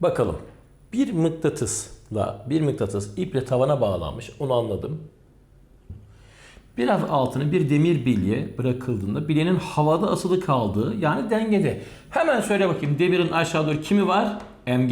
Bakalım. Bir mıknatısla bir mıknatıs iple tavana bağlanmış. Onu anladım. Biraz altını bir demir bilye bırakıldığında bilyenin havada asılı kaldığı yani dengede. Hemen söyle bakayım demirin aşağı doğru kimi var? MG.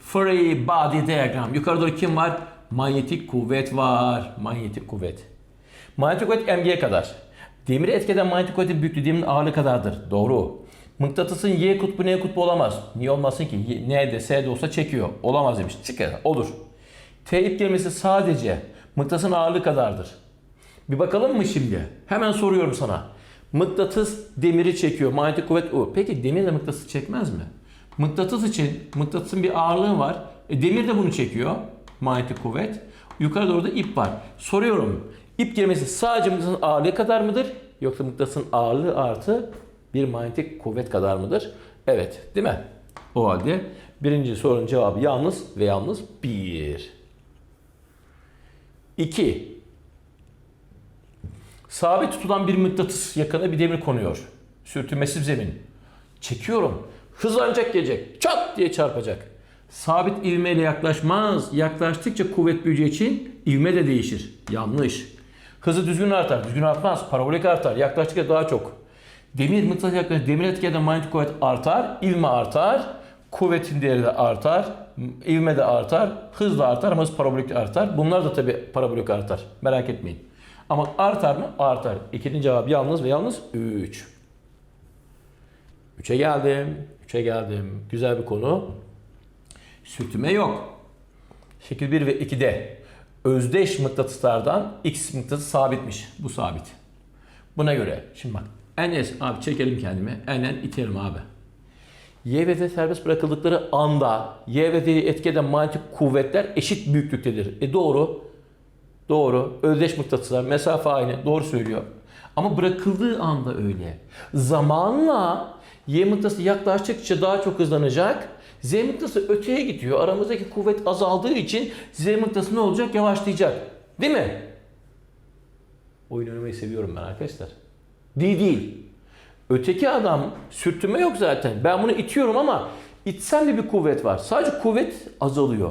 Free body diagram. Yukarı doğru kim var? Manyetik kuvvet var. Manyetik kuvvet. Manyetik kuvvet MG'ye kadar. Demiri etkeden manyetik kuvvetin büyüklüğü demirin ağırlığı kadardır. Doğru. Mıknatısın Y kutbu N kutbu olamaz. Niye olmasın ki? Y- N'de S'de olsa çekiyor. Olamaz demiş. Çıkar. Olur. T ip kelimesi sadece mıknatısın ağırlığı kadardır. Bir bakalım mı şimdi? Hemen soruyorum sana. Mıknatıs demiri çekiyor. Manyetik kuvvet U. Peki demir de mıknatısı çekmez mi? Mıknatıs için mıknatısın bir ağırlığı var. E, demir de bunu çekiyor. Manyetik kuvvet. Yukarı doğru da ip var. Soruyorum. İp kelimesi sadece mıknatısın ağırlığı kadar mıdır? Yoksa mıknatısın ağırlığı artı bir manyetik kuvvet kadar mıdır? Evet. Değil mi? O halde birinci sorunun cevabı yalnız ve yalnız bir. İki. Sabit tutulan bir mıknatıs yakına bir demir konuyor. Sürtünmesiz zemin. Çekiyorum. Hızlanacak gelecek. Çat diye çarpacak. Sabit ivmeyle yaklaşmaz. Yaklaştıkça kuvvet büyüyeceği için ivme de değişir. Yanlış. Hızı düzgün artar. Düzgün artmaz. Parabolik artar. Yaklaştıkça daha çok. Demir mıknatıs yaklaşır. Demir etkileden manyetik kuvvet artar. ivme artar. Kuvvetin değeri de artar. ivme de artar. Hız da artar ama hız parabolik artar. Bunlar da tabi parabolik artar. Merak etmeyin. Ama artar mı? Artar. İkinci cevap yalnız ve yalnız 3. 3'e geldim. 3'e geldim. Güzel bir konu. Sürtünme yok. Şekil 1 ve 2'de özdeş mıknatıslardan X mıknatısı sabitmiş. Bu sabit. Buna göre şimdi bak NS abi çekelim kendimi. NN itelim abi. Y ve Z serbest bırakıldıkları anda Y ve Z'yi etkeden manyetik kuvvetler eşit büyüklüktedir. E doğru. Doğru. Özdeş mıknatıslar. Mesafe aynı. Doğru söylüyor. Ama bırakıldığı anda öyle. Zamanla Y mıknatısı yaklaştıkça daha çok hızlanacak. Z mıknatısı öteye gidiyor. Aramızdaki kuvvet azaldığı için Z mıknatısı ne olacak? Yavaşlayacak. Değil mi? Oyun oynamayı seviyorum ben arkadaşlar. Değil değil. Öteki adam sürtünme yok zaten. Ben bunu itiyorum ama itsel de bir kuvvet var. Sadece kuvvet azalıyor.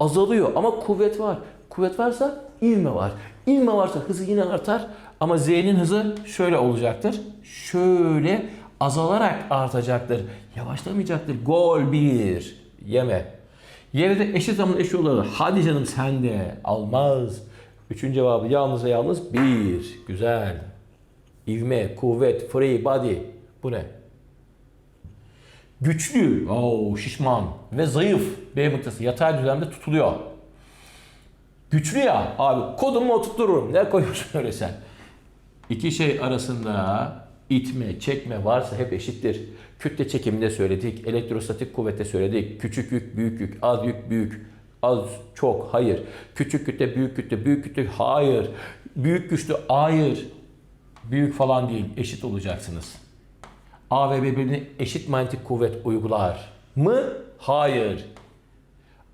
Azalıyor ama kuvvet var. Kuvvet varsa ivme var. İvme varsa hızı yine artar ama Z'nin hızı şöyle olacaktır. Şöyle azalarak artacaktır. Yavaşlamayacaktır. Gol bir. Yeme. Yere de eşit zaman eşit olur. Hadi canım sen de. Almaz. Üçüncü cevabı yalnız ve yalnız bir. Güzel. İvme, kuvvet, free body. Bu ne? Güçlü, oo, şişman ve zayıf B mıknatısı yatay düzlemde tutuluyor. Güçlü ya abi kodumu oturturum. Ne koyuyorsun öyle sen? İki şey arasında itme, çekme varsa hep eşittir. Kütle çekiminde söyledik, elektrostatik kuvvette söyledik. Küçük yük, büyük yük, az yük, büyük, az, çok, hayır. Küçük kütle, büyük kütle, büyük kütle, hayır. Büyük güçlü, hayır. Büyük falan değil, eşit olacaksınız. A ve birbirine eşit manyetik kuvvet uygular mı? Hayır.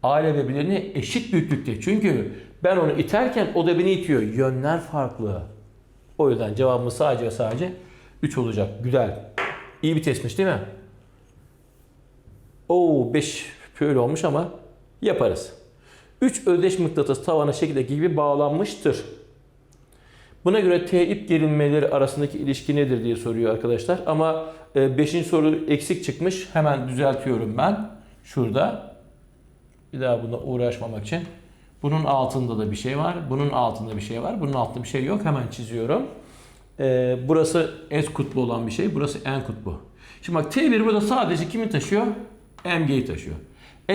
A ile birbirlerine eşit büyüklükte. Çünkü ben onu iterken o da beni itiyor. Yönler farklı. O yüzden cevabımız sadece sadece 3 olacak. Güzel. İyi bir testmiş değil mi? Oo 5 böyle olmuş ama yaparız. 3 özdeş mıknatıs tavana şekildeki gibi bağlanmıştır. Buna göre T ip gerilmeleri arasındaki ilişki nedir diye soruyor arkadaşlar. Ama 5. soru eksik çıkmış. Hemen düzeltiyorum ben. Şurada. Bir daha buna uğraşmamak için. Bunun altında da bir şey var. Bunun altında bir şey var. Bunun altında bir şey yok. Hemen çiziyorum. Ee, burası S kutbu olan bir şey. Burası N kutbu. Şimdi bak T1 burada sadece kimi taşıyor? MG'yi taşıyor.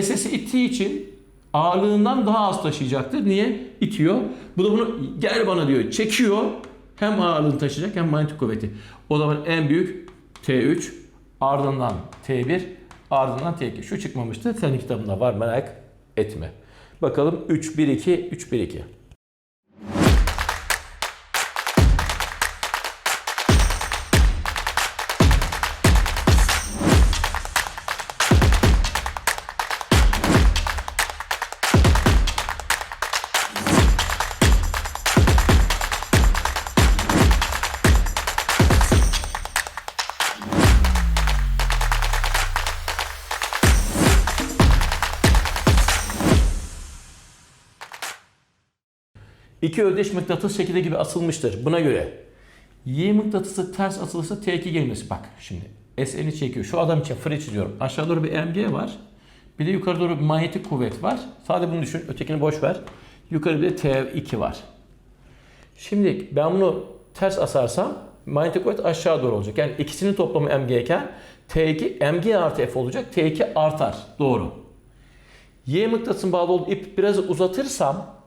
SS'i ittiği için ağırlığından daha az taşıyacaktır. Niye? İtiyor. Bu da bunu gel bana diyor. Çekiyor. Hem ağırlığını taşıyacak hem manyetik kuvveti. O zaman en büyük T3 ardından T1 ardından T2. Şu çıkmamıştı. Senin kitabında var merak etme. Bakalım 3 1 2 3 1 2. İki özdeş mıknatıs şekilde gibi asılmıştır. Buna göre Y mıknatısı ters asılırsa T2 gelmesi. Bak şimdi SN'i çekiyor. Şu adam için free çiziyorum. Aşağı doğru bir MG var. Bir de yukarı doğru bir manyetik kuvvet var. Sadece bunu düşün. Ötekini boş ver. Yukarı bir de T2 var. Şimdi ben bunu ters asarsam manyetik kuvvet aşağı doğru olacak. Yani ikisinin toplamı mg iken T2 mg artı f olacak. T2 artar. Doğru. Y mıknatısın bağlı olduğu ip biraz uzatırsam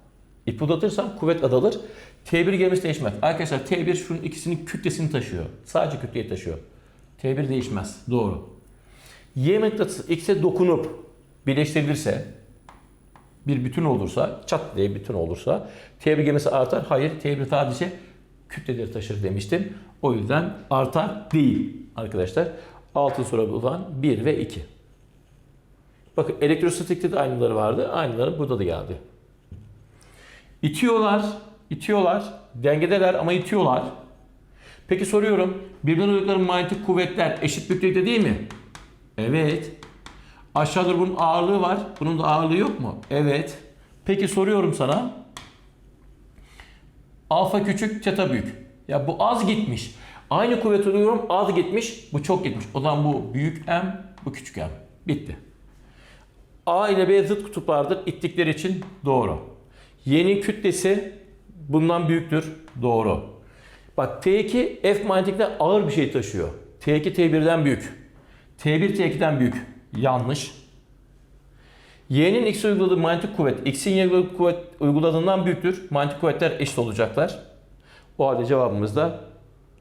ip uzatırsam kuvvet azalır. T1 gemisi değişmez. Arkadaşlar T1 şunun ikisinin kütlesini taşıyor. Sadece kütleyi taşıyor. T1 değişmez. Doğru. Y mıknatısı X'e dokunup birleştirilirse bir bütün olursa, çat diye bütün olursa T1 gemisi artar. Hayır, T1 sadece kütleleri taşır demiştim. O yüzden artar değil arkadaşlar. Altın soru bulan 1 ve 2. Bakın elektrostatikte de aynıları vardı. Aynıları burada da geldi. İtiyorlar, itiyorlar. Dengedeler ama itiyorlar. Peki soruyorum. Birbirine uydukları manyetik kuvvetler eşit büyüklükte değil mi? Evet. Aşağıda bunun ağırlığı var. Bunun da ağırlığı yok mu? Evet. Peki soruyorum sana. Alfa küçük, teta büyük. Ya bu az gitmiş. Aynı kuvvet uygulıyorum az gitmiş, bu çok gitmiş. O zaman bu büyük M, bu küçük M. Bitti. A ile B zıt kutuplardır ittikleri için doğru. Y'nin kütlesi bundan büyüktür. Doğru. Bak T2 F manyetikten ağır bir şey taşıyor. T2 T1'den büyük. T1 T2'den büyük. Yanlış. Y'nin X uyguladığı manyetik kuvvet X'in Y kuvvet uyguladığından büyüktür. Manyetik kuvvetler eşit olacaklar. O halde cevabımız da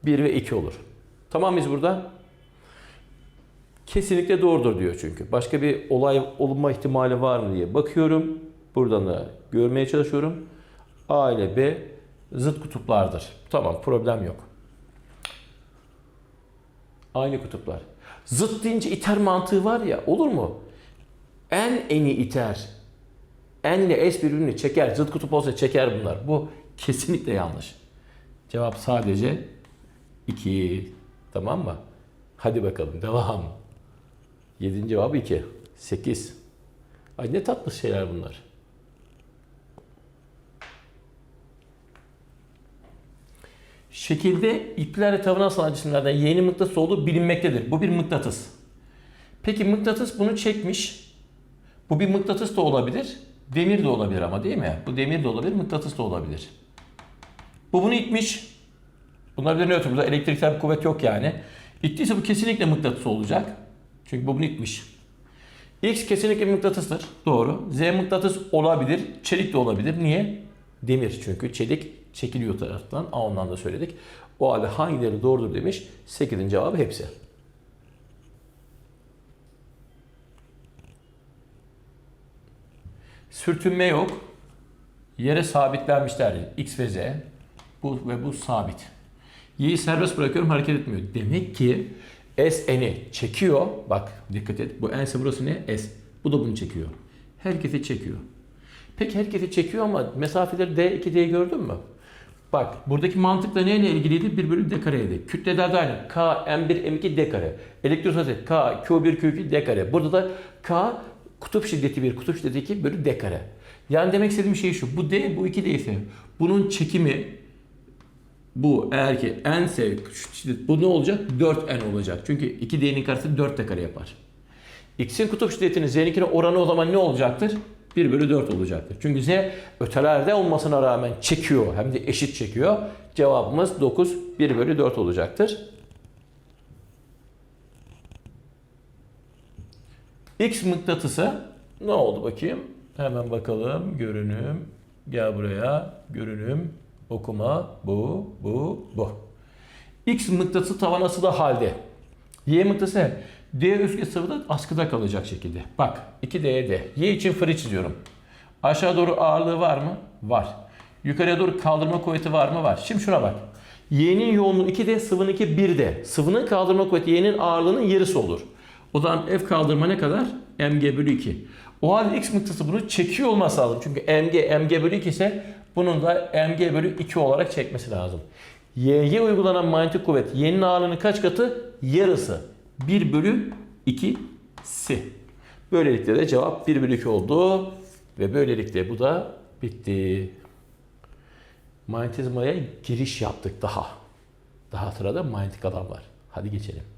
1 ve 2 olur. Tamam mıyız burada? Kesinlikle doğrudur diyor çünkü. Başka bir olay olma ihtimali var mı diye bakıyorum. Buradan da görmeye çalışıyorum. A ile B zıt kutuplardır. Tamam problem yok. Aynı kutuplar. Zıt deyince iter mantığı var ya olur mu? En eni iter. En ile S birbirini çeker. Zıt kutup olsa çeker bunlar. Bu kesinlikle yanlış. Cevap sadece 2. Tamam mı? Hadi bakalım devam. 7. cevabı 2. 8. Ay ne tatlı şeyler bunlar. Şekilde iplerle tavana asılan cisimlerden yeni mıknatıs olduğu bilinmektedir. Bu bir mıknatıs. Peki mıknatıs bunu çekmiş. Bu bir mıknatıs da olabilir. Demir de olabilir ama değil mi? Bu demir de olabilir, mıknatıs da olabilir. Bu bunu itmiş. Bunlar bir nötr. Burada elektriksel bir kuvvet yok yani. İttiyse bu kesinlikle mıknatıs olacak. Çünkü bu bunu itmiş. X kesinlikle mıknatıstır. Doğru. Z mıknatıs olabilir. Çelik de olabilir. Niye? Demir çünkü. Çelik çekiliyor taraftan. A ondan da söyledik. O halde hangileri doğrudur demiş. 8'in cevabı hepsi. Sürtünme yok. Yere sabitlenmişler. X ve Z. Bu ve bu sabit. Y'yi serbest bırakıyorum hareket etmiyor. Demek ki S n'i çekiyor. Bak dikkat et. Bu n'se burası ne? S. Bu da bunu çekiyor. Herkesi çekiyor. Peki herkesi çekiyor ama mesafeleri D, 2D'yi gördün mü? Bak buradaki mantıkla neyle ilgiliydi? 1 bölü D kareydi. Kütleler de aynı. K, M1, M2 D kare. Elektrostatik K, Q1, Q2 D kare. Burada da K kutup şiddeti 1, kutup şiddeti 2 bölü D kare. Yani demek istediğim şey şu. Bu D, bu 2D ise bunun çekimi bu eğer ki n ise şiddet bu ne olacak? 4n olacak. Çünkü 2d'nin karesi 4 de kare yapar. X'in kutup şiddetinin z'ninkine oranı o zaman ne olacaktır? 1 bölü 4 olacaktır. Çünkü z ötelerde olmasına rağmen çekiyor. Hem de eşit çekiyor. Cevabımız 9 1 bölü 4 olacaktır. X mıknatısı ne oldu bakayım? Hemen bakalım. Görünüm. Gel buraya. Görünüm. Okuma. Bu, bu, bu. X mıknatısı tavan asılı halde. Y mıknatısı? D üst sıvıda askıda kalacak şekilde. Bak 2D'ye D. Y için free çiziyorum. Aşağı doğru ağırlığı var mı? Var. Yukarıya doğru kaldırma kuvveti var mı? Var. Şimdi şuna bak. Y'nin yoğunluğu 2D, sıvınınki 1D. Sıvının kaldırma kuvveti Y'nin ağırlığının yarısı olur. O zaman F kaldırma ne kadar? mg bölü 2. O halde X mıknatısı bunu çekiyor olması lazım. Çünkü mg, mg bölü 2 ise bunun da mg bölü 2 olarak çekmesi lazım. Y'ye uygulanan manyetik kuvvet Y'nin ağırlığının kaç katı? Yarısı. 1 bölü 2'si. Böylelikle de cevap 1 bölü 2 oldu. Ve böylelikle bu da bitti. Manyetizmaya giriş yaptık daha. Daha sırada manyetik alan var. Hadi geçelim.